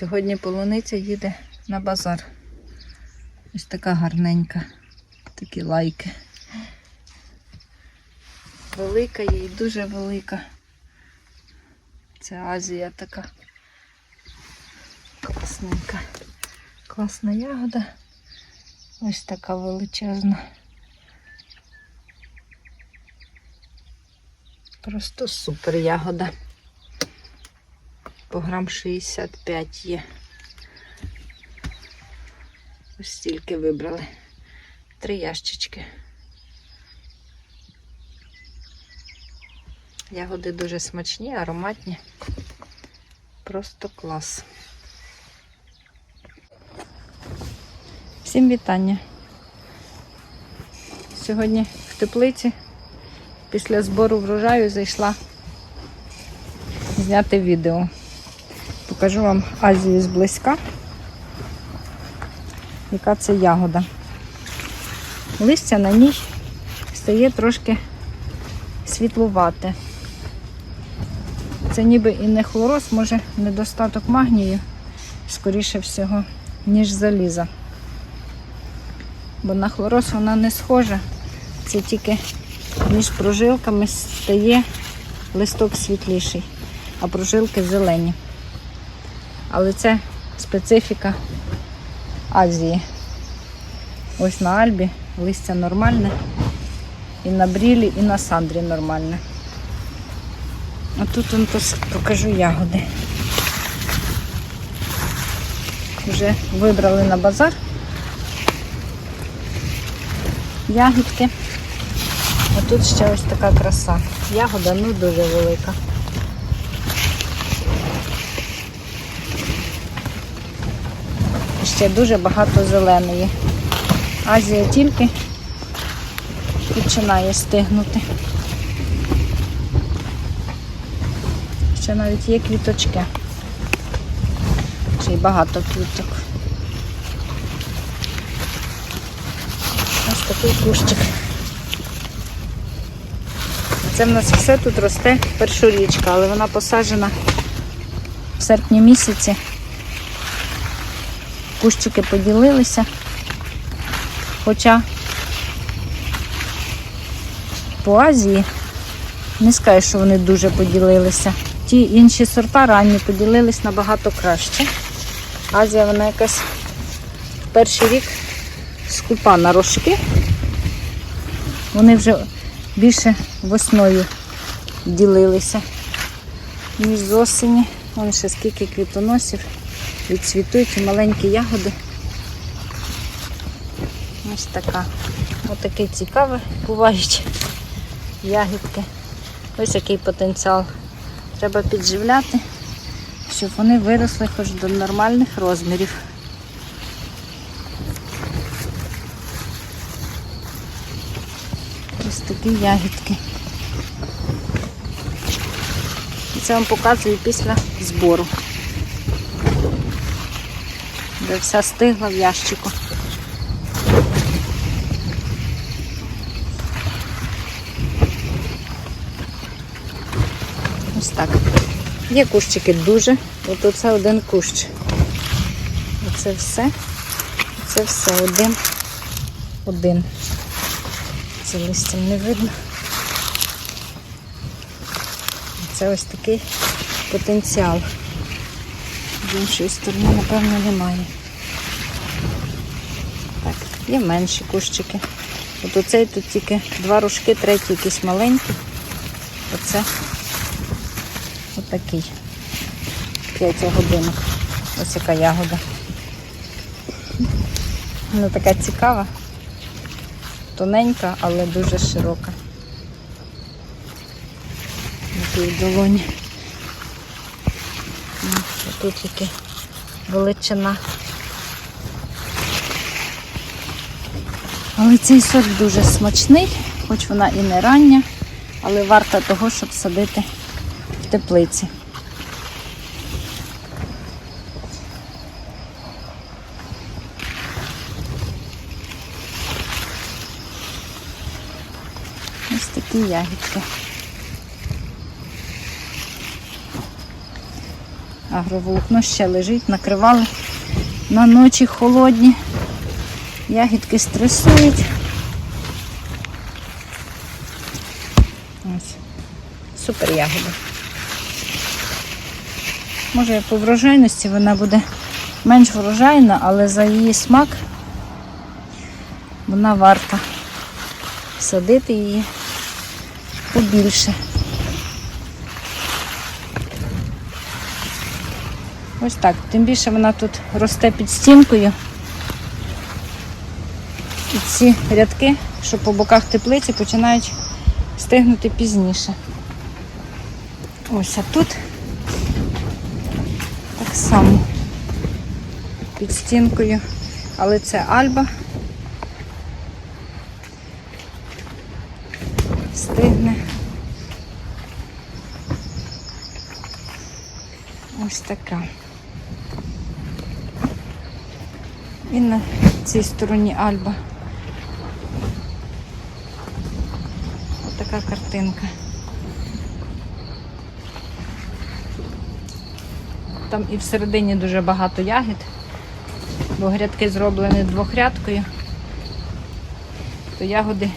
Сьогодні полуниця їде на базар. Ось така гарненька. Такі лайки. Велика їй, дуже велика. Це Азія така. Класненька. Класна ягода. Ось така величезна. Просто супер ягода. По грам 65 є. Ось стільки вибрали. Три ящички. Ягоди дуже смачні, ароматні. Просто клас. Всім вітання. Сьогодні в теплиці після збору врожаю зайшла зняти відео. Покажу вам Азію зблизька. Яка це ягода. Листя на ній стає трошки світлувате. Це ніби і не хлороз, може недостаток магнію, скоріше всього, ніж заліза. Бо на хлороз вона не схожа. Це тільки між прожилками стає листок світліший, а прожилки зелені. Але це специфіка Азії. Ось на Альбі листя нормальне. І на брілі, і на сандрі нормальне. А тут пос- покажу ягоди. Вже вибрали на базар ягідки. А тут ще ось така краса. Ягода ну дуже велика. Ще дуже багато зеленої. Азія тільки починає стигнути. Ще навіть є квіточки. Ще й багато квіток. Ось такий кущик. Це в нас все тут росте першорічка, але вона посаджена в серпні місяці. Кущики поділилися. Хоча по Азії не скажу, що вони дуже поділилися. Ті інші сорта ранні поділились набагато краще. Азія вона якась перший рік скупа на рожки. Вони вже більше весною ділилися, ніж з осені. Вон ще скільки квітоносів відцвітують маленькі ягоди. Ось така. Ось таке цікаве бувають ягідки. Ось який потенціал. Треба підживляти, щоб вони виросли хоч до нормальних розмірів. Ось такі ягідки. Це вам показую після збору. Де вся стигла в ящику. Ось так. Є кущики дуже. От оце один кущ. Оце все. Це все один. Один. Це листям не видно. Це ось такий потенціал. З іншої сторони, напевно, немає. Так, є менші кущики. От оцей тут тільки два рожки, третій якийсь маленький. Оце отакий. П'ять годинок. Ось яка ягода. Вона така цікава тоненька, але дуже широка. Такий в долоні. А Тут яке величина. Але цей сорт дуже смачний, хоч вона і не рання, але варта того, щоб садити в теплиці. Ось такі ягідки. Агроволокно ще лежить, накривали на ночі холодні. Ягідки стресують. Ось. Супер ягода. Може по врожайності вона буде менш врожайна, але за її смак вона варта садити її побільше. Ось так. Тим більше вона тут росте під стінкою. І ці рядки, що по боках теплиці, починають стигнути пізніше. Ось а тут так само під стінкою, але це альба. Стигне. Ось така. І на цій стороні Альба. Ось така картинка. Там і всередині дуже багато ягід, бо грядки зроблені двохрядкою, то ягоди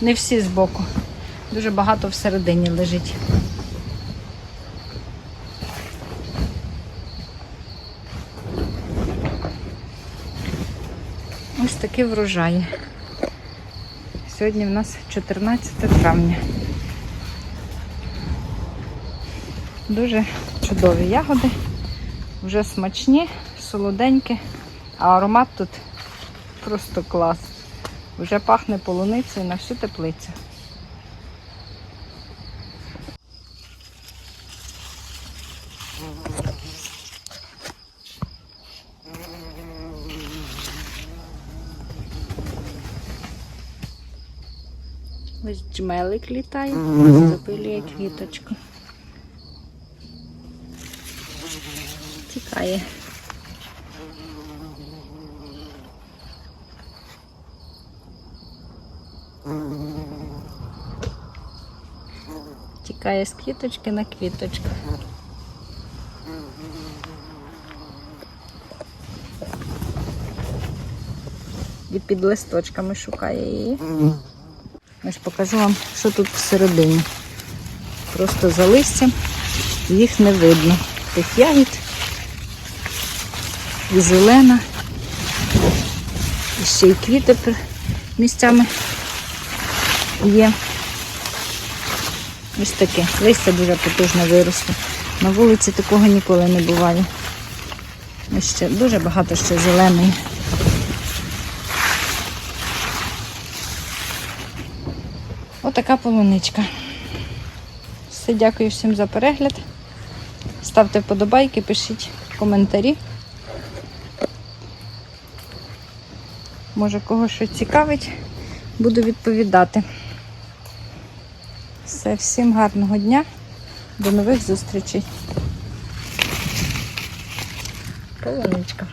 не всі збоку. Дуже багато всередині лежить. Ось такі врожаї. Сьогодні в нас 14 травня. Дуже чудові ягоди, вже смачні, солоденькі, а аромат тут просто клас. Вже пахне полуницею на всю теплицю. Ось джмелик літає, запилює квіточку. Тікає. Тікає з квіточки на квіточку. І під листочками шукає її. Ось покажу вам, що тут всередині. Просто за листям їх не видно. Тих ягід і зелена, і ще й квіти місцями є. Ось таке. Листя дуже потужно виросло. На вулиці такого ніколи не буває. Ще дуже багато ще зеленої. Отака полуничка. Все, дякую всім за перегляд. Ставте вподобайки, пишіть коментарі. Може, кого щось цікавить, буду відповідати. Все, всім гарного дня, до нових зустрічей. Полуничка.